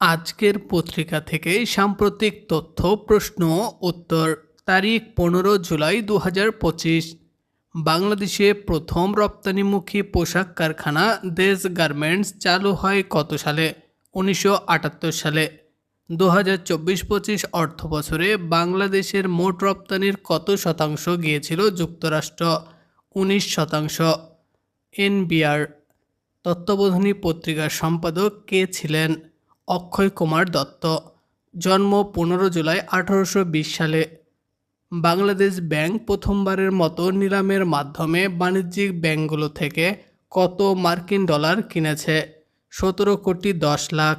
আজকের পত্রিকা থেকে সাম্প্রতিক তথ্য, প্রশ্ন, উত্তর। তারিখ পনেরো জুলাই দু পঁচিশ। বাংলাদেশে প্রথম রপ্তানিমুখী পোশাক কারখানা দেশ গার্মেন্টস চালু হয় কত সালে? উনিশশো আটাত্তর সালে। দু হাজার চব্বিশ পঁচিশ অর্থ বছরে বাংলাদেশের মোট রপ্তানির কত শতাংশ গিয়েছিল যুক্তরাষ্ট্র? উনিশ শতাংশ। এনবিআর। তত্ত্ববোধনী পত্রিকার সম্পাদক কে ছিলেন? অক্ষয় কুমার দত্ত, জন্ম পনেরো জুলাই আঠারোশো বিশ সালে। বাংলাদেশ ব্যাংক প্রথমবারের মতো নিলামের মাধ্যমে বাণিজ্যিক ব্যাংকগুলো থেকে কত মার্কিন ডলার কিনেছে? সতেরো কোটি দশ লাখ।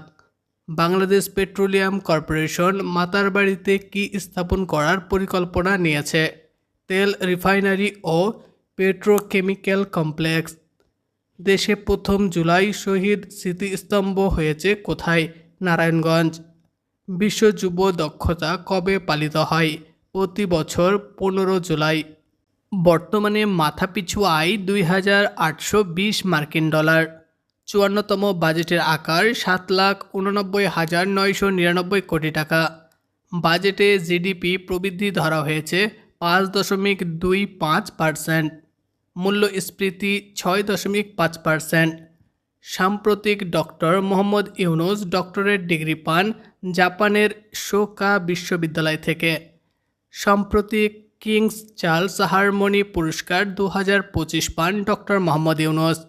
বাংলাদেশ পেট্রোলিয়াম কর্পোরেশন মাতার বাড়িতে কি স্থাপন করার পরিকল্পনা নিয়েছে? তেল রিফাইনারি ও পেট্রোকেমিক্যাল কমপ্লেক্স দেশে প্রথম জুলাই শহীদ স্মৃতিস্তম্ভ হয়েছে কোথায়? নারায়ণগঞ্জ। বিশ্ব যুব দক্ষতা কবে পালিত হয়? প্রতি বছর পনেরো জুলাই। বর্তমানে মাথাপিছু আয় দুই হাজার আটশো বিশ মার্কিন ডলার। চুয়ান্নতম বাজেটের আকার সাত লাখ উননব্বই হাজার নয়শো নিরানব্বই কোটি টাকা। বাজেটে জিডিপি প্রবৃদ্ধি ধরা হয়েছে পাঁচ দশমিক দুই পাঁচ পার্সেন্ট। মূল্যস্ফীতি ছয় দশমিক পাঁচ পার্সেন্ট। সাম্প্রতিক doctor Mohammad Yunus doctorate degree পান জাপানের শোকা বিশ্ববিদ্যালয় থেকে। সাম্প্রতিক কিংস চার্লস হারমোনি পুরস্কার দু হাজার পঁচিশ পান ডক্টর মোহাম্মদ ইউনুস।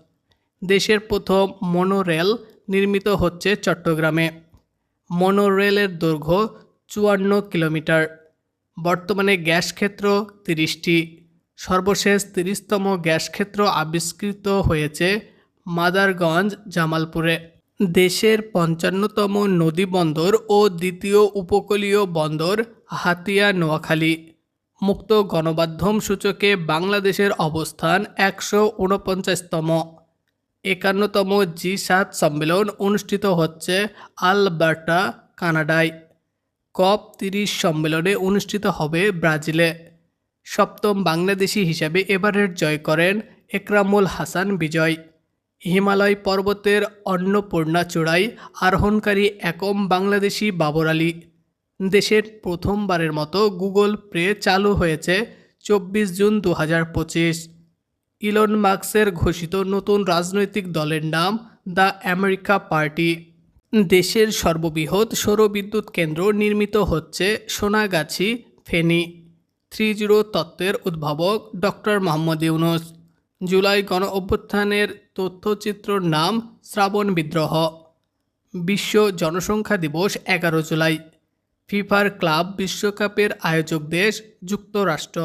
দেশের প্রথম মনোরেল নির্মিত হচ্ছে চট্টগ্রামে। মনোরেলের দৈর্ঘ্য চুয়ান্ন কিলোমিটার। বর্তমানে গ্যাস ক্ষেত্র তিরিশটি। সর্বশেষ তিরিশতম গ্যাস ক্ষেত্র আবিষ্কৃত হয়েছে মাদারগঞ্জ, জামালপুরে। দেশের পঞ্চান্নতম নদী বন্দর ও দ্বিতীয় উপকূলীয় বন্দর হাতিয়া, নোয়াখালী। মুক্ত গণমাধ্যম সূচকে বাংলাদেশের অবস্থান একশো উনপঞ্চাশতম একান্নতম জি সাত সম্মেলন অনুষ্ঠিত হচ্ছে আলবার্টা, কানাডায়। কপ তিরিশ সম্মেলনে অনুষ্ঠিত হবে ব্রাজিলে। সপ্তম বাংলাদেশি হিসাবে এবারের জয় করেন একরামুল হাসান বিজয়। হিমালয় পর্বতের অন্নপূর্ণা চূড়ায় আরোহণকারী একম বাংলাদেশি বাবর আলী। দেশের প্রথমবারের মতো গুগল পে চালু হয়েছে চব্বিশ জুন দু হাজার পঁচিশ। ইলন মার্কসের ঘোষিত নতুন রাজনৈতিক দলের নাম দ্য আমেরিকা পার্টি। দেশের সর্ববৃহৎ সৌরবিদ্যুৎ কেন্দ্র নির্মিত হচ্ছে সোনাগাছি ফেনী। থ্রি জিরো তত্ত্বের উদ্ভাবক ডক্টর মোহাম্মদ ইউনুস। জুলাই গণ অভ্যুত্থানের তথ্যচিত্রর নাম শ্রাবণ বিদ্রোহ। বিশ্ব জনসংখ্যা দিবস এগারো জুলাই। ফিফার ক্লাব বিশ্বকাপের আয়োজক দেশ যুক্তরাষ্ট্র।